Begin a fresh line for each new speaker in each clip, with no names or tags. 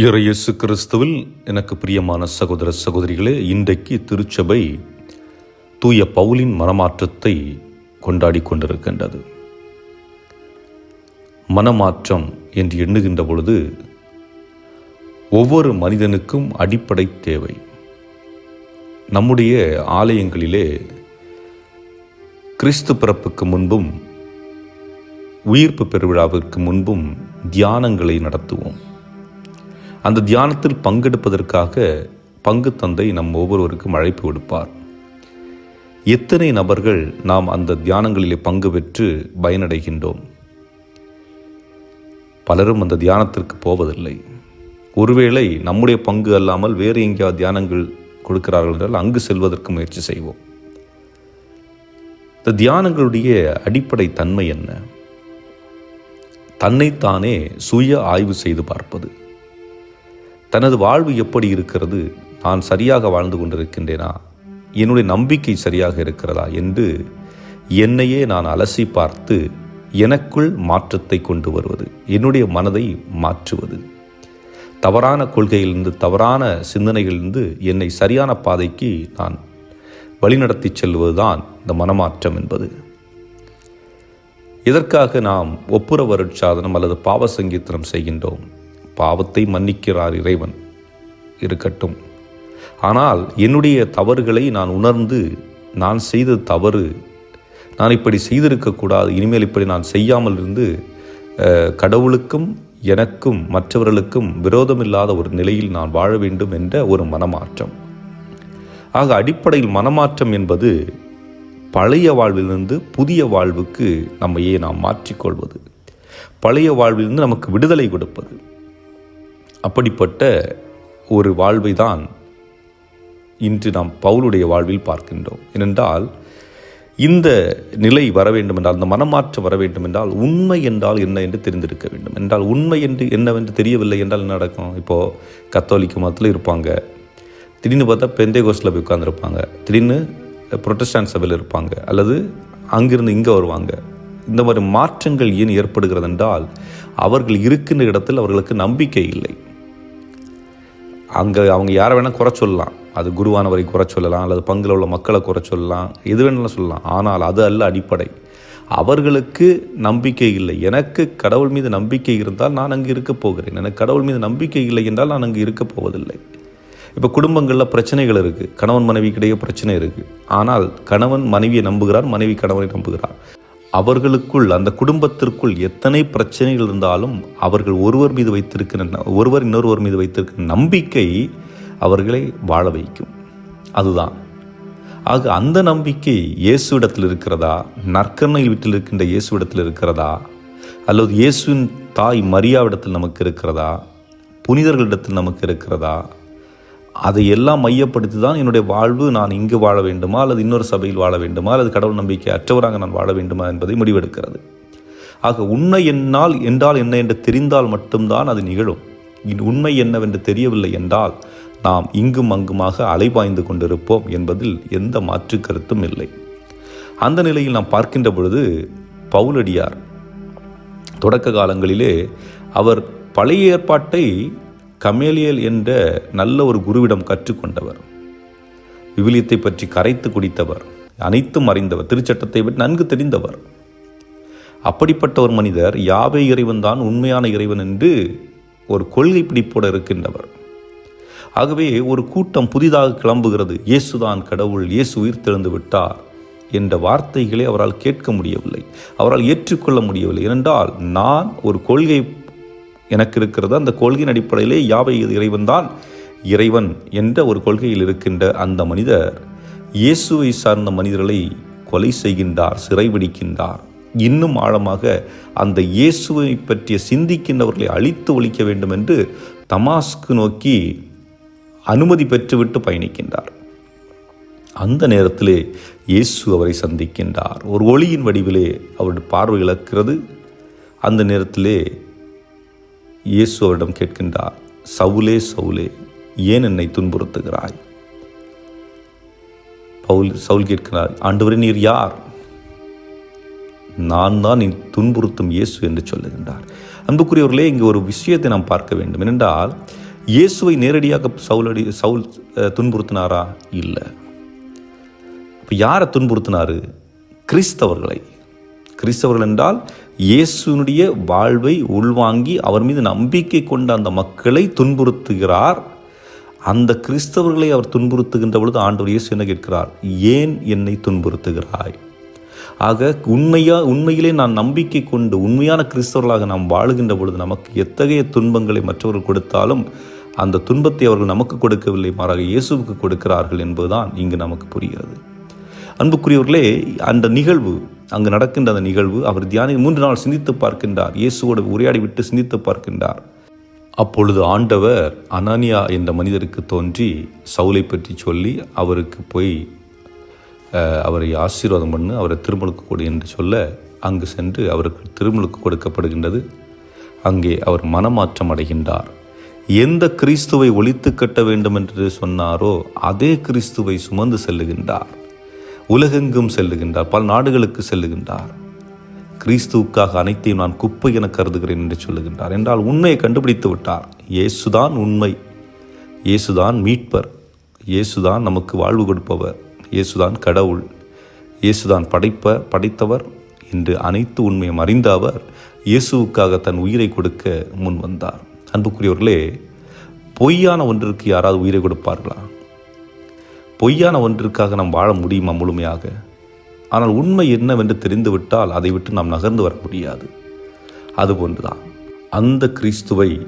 இறையேசு கிறிஸ்துவில் எனக்கு பிரியமான சகோதர சகோதரிகளே இன்றைக்கு திருச்சபை தூய பவுலின் மனமாற்றத்தை கொண்டாடி கொண்டிருக்கின்றது. மனமாற்றம் என்று எண்ணுகின்ற பொழுது ஒவ்வொரு மனிதனுக்கும் அடிப்படை தேவை. நம்முடைய ஆலயங்களிலே கிறிஸ்து பிறப்புக்கு முன்பும் உயிர்ப்பு பெருவிழாவிற்கு முன்பும் தியானங்களை நடத்துவோம். அந்த தியானத்தில் பங்கெடுப்பதற்காக பங்கு தந்தை நம் ஒவ்வொருவருக்கும் அழைப்பு விடுப்பார். எத்தனை நபர்கள் நாம் அந்த தியானங்களிலே பங்கு பெற்று பயனடைகின்றோம்? பலரும் அந்த தியானத்திற்கு போவதில்லை. ஒருவேளை நம்முடைய பங்கு அல்லாமல் வேறு எங்கேயாவது தியானங்கள் கொடுக்கிறார்கள் என்றால் அங்கு செல்வதற்கு முயற்சி செய்வோம். இந்த தியானங்களுடைய அடிப்படை தன்மை என்ன? தன்னைத்தானே சுய ஆய்வு செய்து பார்ப்பது. தனது வாழ்வு எப்படி இருக்கிறது? நான் சரியாக வாழ்ந்து கொண்டிருக்கின்றேனா? என்னுடைய நம்பிக்கை சரியாக இருக்கிறதா? என்று என்னையே நான் அலசி பார்த்து எனக்குள் மாற்றத்தை கொண்டு வருவது என்னுடைய மனதை மாற்றுவது. தவறான கொள்கையிலிருந்து தவறான சிந்தனைகளிலிருந்து என்னை சரியான பாதைக்கு நான் வழிநடத்தி செல்வதுதான் இந்த மனமாற்றம் என்பது. இதற்காக நாம் ஒப்புரவருட்சாதனம் அல்லது பாவசங்கீர்த்தனம் செய்கின்றோம்? பாவத்தை மன்னிக்கிறார் இறைவன் இருக்கட்டும். ஆனால் என்னுடைய தவறுகளை நான் உணர்ந்து நான் செய்த தவறு நான் இப்படி செய்திருக்கக்கூடாது இனிமேல் இப்படி நான் செய்யாமல் இருந்து கடவுளுக்கும் எனக்கும் மற்றவர்களுக்கும் விரோதமில்லாத ஒரு நிலையில் நான் வாழ வேண்டும் என்ற ஒரு மனமாற்றம். ஆக அடிப்படையில் மனமாற்றம் என்பது பழைய வாழ்விலிருந்து புதிய வாழ்வுக்கு நம்மையே நாம் மாற்றிக்கொள்வது. பழைய வாழ்விலிருந்து நமக்கு விடுதலை கொடுப்பது. அப்படிப்பட்ட ஒரு வாழ்வை தான் இன்று நாம் பவுலுடைய வாழ்வில் பார்க்கின்றோம். ஏனென்றால் இந்த நிலை வர வேண்டும் என்றால் இந்த மனமாற்றம் வர வேண்டும் என்றால் உண்மை என்றால் என்ன என்று தெரிந்திருக்க வேண்டும். என்றால் உண்மை என்று என்னவென்று தெரியவில்லை என்றால் என்ன நடக்கும்? இப்போது கத்தோலிக்க மதத்தில் இருப்பாங்க. திடீர்னு பார்த்தா பெந்தே கோஸ்டில் போய் உட்காந்துருப்பாங்க திடீர்னு புரொட்டஸ்டாண்ட் சபையில் இருப்பாங்க. அல்லது அங்கிருந்து இங்கே வருவாங்க. இந்த மாதிரி மாற்றங்கள் ஏன் ஏற்படுகிறது என்றால் அவர்கள் இருக்கின்ற இடத்தில் அவர்களுக்கு நம்பிக்கை இல்லை. அங்கே அவங்க யாரை வேணால் குறை சொல்லலாம். அது குருவானவரை குறை சொல்லலாம் அல்லது பங்கில் உள்ள மக்களை குறை சொல்லலாம் எது வேணாலும் சொல்லலாம். ஆனால் அது அல்ல அடிப்படை. அவர்களுக்கு நம்பிக்கை இல்லை. எனக்கு கடவுள் மீது நம்பிக்கை இருந்தால் நான் அங்கு இருக்க போகிறேன். எனக்கு கடவுள் மீது நம்பிக்கை இல்லை என்றால் நான் அங்கு இருக்க போவதில்லை. இப்போ குடும்பங்களில் பிரச்சனைகள் இருக்குது கணவன் மனைவிக்கிடையே பிரச்சனை இருக்குது ஆனால் கணவன் மனைவியை நம்புகிறார் மனைவி கணவனை நம்புகிறார். அவர்களுக்குள் அந்த குடும்பத்திற்குள் எத்தனை பிரச்சனைகள் இருந்தாலும் அவர்கள் ஒருவர் மீது வைத்திருக்கிற ஒருவர் இன்னொருவர் மீது வைத்திருக்கிற நம்பிக்கை அவர்களை வாழ வைக்கும். அதுதான். ஆக அந்த நம்பிக்கை இயேசுவிடத்தில் இருக்கிறதா? நற்கரணை வீட்டில் இருக்கின்ற இயேசுவிடத்தில் இருக்கிறதா? அல்லது இயேசுவின் தாய் மரியாவிடத்தில் நமக்கு இருக்கிறதா? புனிதர்களிடத்தில் நமக்கு இருக்கிறதா? அதை எல்லாம் மையப்படுத்தி தான் என்னுடைய வாழ்வு நான் இங்கு வாழ வேண்டுமா? அல்லது இன்னொரு சபையில் வாழ வேண்டுமா? அல்லது கடவுள் நம்பிக்கை அற்றவராக நான் வாழ வேண்டுமா? என்பதை முடிவெடுக்கிறது. ஆக உண்மை என்னால் என்றால் என்ன என்று தெரிந்தால் மட்டும்தான் அது நிகழும். இன் உண்மை என்னவென்று தெரியவில்லை என்றால் நாம் இங்கும் அங்குமாக அலைபாய்ந்து கொண்டிருப்போம் என்பதில் எந்த மாற்று கருத்தும் இல்லை. அந்த நிலையில் நாம் பார்க்கின்ற பொழுது பவுலடியார் தொடக்க காலங்களிலே அவர் பழைய ஏற்பாட்டை கமேலியல் என்ற நல்ல ஒரு குருவிடம் கற்றுக்கொண்டவர். விவிலியத்தை பற்றி கரைத்து குடித்தவர். அனைத்தும் அறிந்தவர். திருச்சட்டத்தை பற்றி நன்கு தெரிந்தவர். அப்படிப்பட்ட ஒரு மனிதர் யாவே இறைவன் தான் உண்மையான இறைவன் என்று ஒரு கொள்கை பிடிப்போடு இருக்கின்றவர். ஆகவே ஒரு கூட்டம் புதிதாக கிளம்புகிறது. இயேசுதான் கடவுள் இயேசு உயிர்த்தெழுந்து விட்டார் என்ற வார்த்தைகளை அவரால் கேட்க முடியவில்லை. அவரால் ஏற்றுக்கொள்ள முடியவில்லை. ஏனென்றால் நான் ஒரு கொள்கை எனக்கு இருக்கிறது. அந்த கொள்கையின் அடிப்படையிலே யாவை இறைவன் தான்? இறைவன் என்ற ஒரு கொள்கையில் இருக்கின்ற அந்த மனிதர் இயேசுவை சார்ந்த மனிதர்களை கொலை செய்கின்றார் சிறைபிடிக்கின்றார் இன்னும் ஆழமாக அந்த இயேசுவை பற்றிய சிந்திக்கின்றவர்களை அழித்து ஒழிக்க வேண்டும் என்று தமாஸ்க்கு நோக்கி அனுமதி பெற்றுவிட்டு பயணிக்கின்றார். அந்த நேரத்திலே இயேசு அவரை சந்திக்கின்றார். ஒரு ஒளியின் வடிவிலே அவருடைய பார்வை இழக்கிறது. அந்த நேரத்திலே இயேசு அவரிடம் கேட்கின்றார் சவுலே சவுலே ஏன் என்னை துன்புறுத்துகிறாய்? பவுல் சவுல் கேட்கிறார் ஆண்டவரே நீர் யார்? நான் தான் நீ துன்புறுத்தும் இயேசு என்று சொல்லுகின்றார். அன்புக்குரியவர்களே இங்கு ஒரு விஷயத்தை நாம் பார்க்க வேண்டும். என்றால் இயேசுவை நேரடியாக சவுலடி சவுல் துன்புறுத்தினாரா? இல்லை. இப்போ யாரை துன்புறுத்தினாரு? கிறிஸ்தவர்களை. கிறிஸ்தவர்கள் என்றால் இயேசுனுடைய வாழ்வை உள்வாங்கி அவர் மீது நம்பிக்கை கொண்ட அந்த மக்களை துன்புறுத்துகிறார். அந்த கிறிஸ்தவர்களை அவர் துன்புறுத்துகின்ற பொழுது ஆண்டவர் இயேசு என்ன கேட்கிறார்? ஏன் என்னை துன்புறுத்துகிறாய்? ஆக உண்மையா உண்மையிலே நான் நம்பிக்கை கொண்டு உண்மையான கிறிஸ்தவர்களாக நாம் வாழுகின்ற பொழுது நமக்கு எத்தகைய துன்பங்களை மற்றவர்கள் கொடுத்தாலும் அந்த துன்பத்தை அவர்கள் நமக்கு கொடுக்கவில்லை மாறாக இயேசுவுக்கு கொடுக்கிறார்கள் என்பதுதான் இங்கு நமக்கு புரிகிறது. அன்புக்குரியவர்களே அந்த நிகழ்வு அங்கு நடக்கின்ற அந்த நிகழ்வு அவர் தியானி மூன்று நாள் சிந்தித்து பார்க்கின்றார். இயேசுவோடு உரையாடி விட்டு சிந்தித்து பார்க்கின்றார். அப்பொழுது ஆண்டவர் அனானியா என்ற மனிதருக்கு தோன்றி சவுலை பற்றி சொல்லி அவருக்கு போய் அவரை ஆசீர்வாதம் பண்ணு அவரை திருமலுக்கு கொடு என்று சொல்ல அங்கு சென்று அவருக்கு திருமலுக்கு கொடுக்கப்படுகின்றது. அங்கே அவர் மனமாற்றம் அடைகின்றார். எந்த கிறிஸ்துவை ஒழித்து கட்ட வேண்டும் என்று சொன்னாரோ அதே கிறிஸ்துவை சுமந்து செல்லுகின்றார். உலகெங்கும் செல்லுகின்றார் பல நாடுகளுக்கு செல்லுகின்றார். கிறிஸ்துவுக்காக அனைத்தையும் நான் குப்பை என கருதுகிறேன் என்று சொல்லுகின்றார். என்றால் உண்மையை கண்டுபிடித்து விட்டார். இயேசுதான் உண்மை. இயேசுதான் மீட்பர். இயேசுதான் நமக்கு வாழ்வு கொடுப்பவர். இயேசுதான் கடவுள். இயேசுதான் படைப்ப படைத்தவர். என்று அனைத்து உண்மையும் அறிந்த அவர் இயேசுவுக்காக தன் உயிரை கொடுக்க முன் வந்தார். அன்புக்குரியவர்களே பொய்யான ஒன்றிற்கு யாராவது உயிரை கொடுப்பார்களா? பொய்யான ஒன்றிற்காக நாம் வாழ முடியுமா முழுமையாக? ஆனால் உண்மை என்னவென்று தெரிந்துவிட்டால் அதை விட்டு நாம் நகர்ந்து வர முடியாது. அதுபோன்றுதான். அந்த கிறிஸ்துவை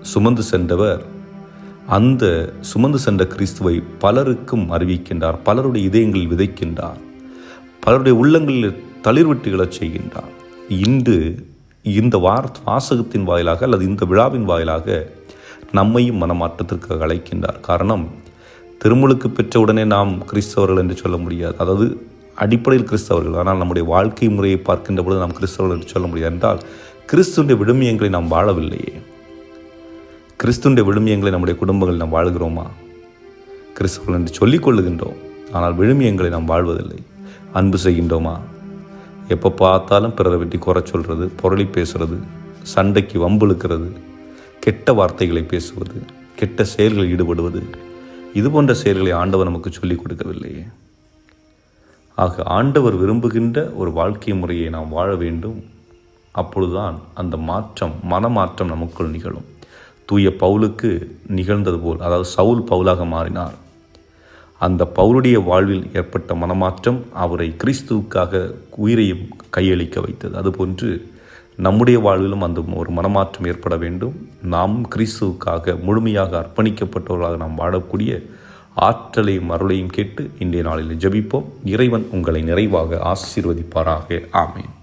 சுமந்து சென்றவர் அந்த சுமந்து சென்ற கிறிஸ்துவை பலருக்கும் அறிவிக்கின்றார் பலருடைய இதயங்களில் விதைக்கின்றார் பலருடைய உள்ளங்களில் தளிர்விட்டு எழச் செய்கின்றார். இன்று இந்த வார வாசகத்தின் வாயிலாக அல்லது இந்த விழாவின் வாயிலாக நம்மையும் மனமாற்றத்திற்கு அழைக்கின்றார். காரணம் திருமுழுக்கு பெற்ற உடனே நாம் கிறிஸ்தவர்கள் என்று சொல்ல முடியாது. அதாவது அடிப்படையில் கிறிஸ்தவர்கள். ஆனால் நம்முடைய வாழ்க்கை முறையை பார்க்கின்ற பொழுது நாம் கிறிஸ்தவர்கள் என்று சொல்ல முடியாது. என்றால் கிறிஸ்துடைய விடுமியங்களை நாம் வாழவில்லையே. கிறிஸ்துடைய விழுமியங்களை நம்முடைய குடும்பங்களில் நாம் வாழ்கிறோமா? கிறிஸ்தவர்கள் என்று சொல்லிக் கொள்ளுகின்றோம். ஆனால் விழுமியங்களை நாம் வாழ்வதில்லை. அன்பு செய்கின்றோமா? எப்போ பார்த்தாலும் பிறரை வெட்டி குறை சொல்கிறது புரளி பேசுறது சண்டைக்கு வம்பிழுக்கிறது கெட்ட வார்த்தைகளை பேசுவது கெட்ட செயல்களில் ஈடுபடுவது இது போன்ற செயல்களை ஆண்டவர் நமக்கு சொல்லிக் கொடுக்கவில்லையே ஆக ஆண்டவர் விரும்புகின்ற ஒரு வாழ்க்கை முறையை நாம் வாழ வேண்டும். அப்பொழுதுதான் அந்த மாற்றம் மனமாற்றம் நமக்குள் நிகழும். தூய பவுலுக்கு நிகழ்ந்தது போல் அதாவது சவுல் பவுலாக மாறினார். அந்த பவுலுடைய வாழ்வில் ஏற்பட்ட மனமாற்றம் அவரை கிறிஸ்துவுக்காக உயிரையும் கையளிக்க வைத்தது. அதுபோன்று நம்முடைய வாழ்விலும் அந்த ஒரு மனமாற்றம் ஏற்பட வேண்டும். நாம் கிறிஸ்துவுக்காக முழுமையாக அர்ப்பணிக்கப்பட்டவர்களாக நாம் வாழக்கூடிய ஆற்றலையும் அருளையும் கேட்டு இன்றைய நாளில் ஜெபிப்போம். இறைவன் உங்களை நிறைவாக ஆசீர்வதிப்பாராக. ஆமேன்.